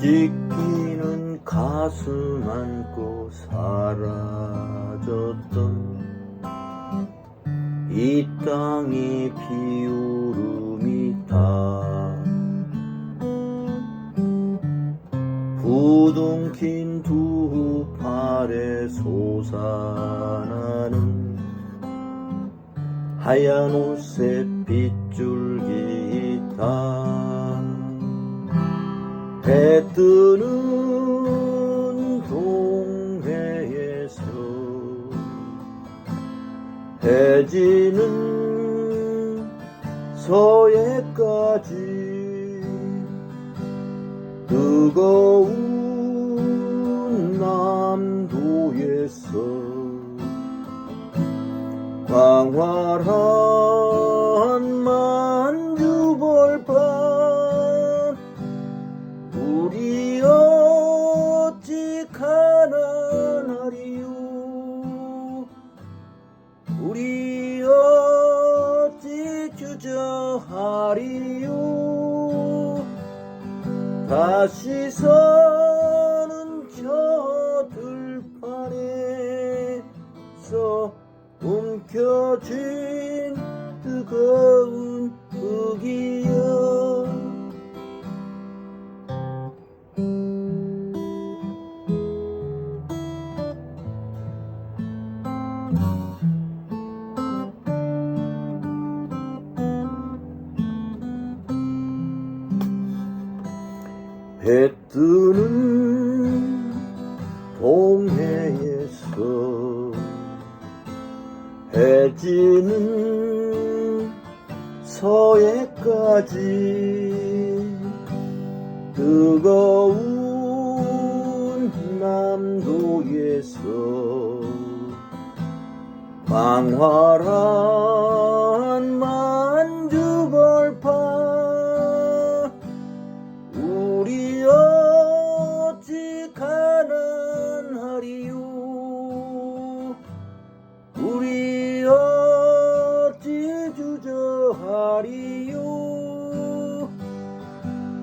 찢기는 가슴 안고 사라졌던 이 땅의 비오 부둥킨 두 팔에 솟아나는 하얀 옷에 빗줄기 있다 해 뜨는 동해에서 해지는 서해까지 뜨거운 남도에서 광활한 만주벌판 우리 어찌 가난하리요? 우리 어찌 주저하리요 다시 서는 저 들판에서 움켜쥔 뜨거운 흙이여 해 뜨는 동해에서 해지는 서해까지 뜨거운 남도에서 광활한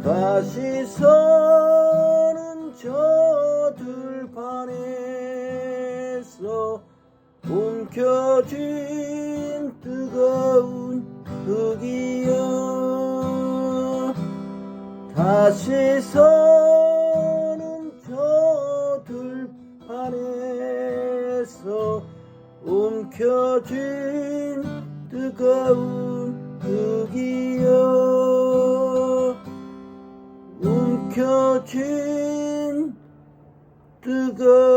다시 서는 저 들판에서 움켜쥔 뜨거운 흙이여. 다시 서는 저 들판에서 움켜쥔 뜨거운 움켜쥔 뜨거운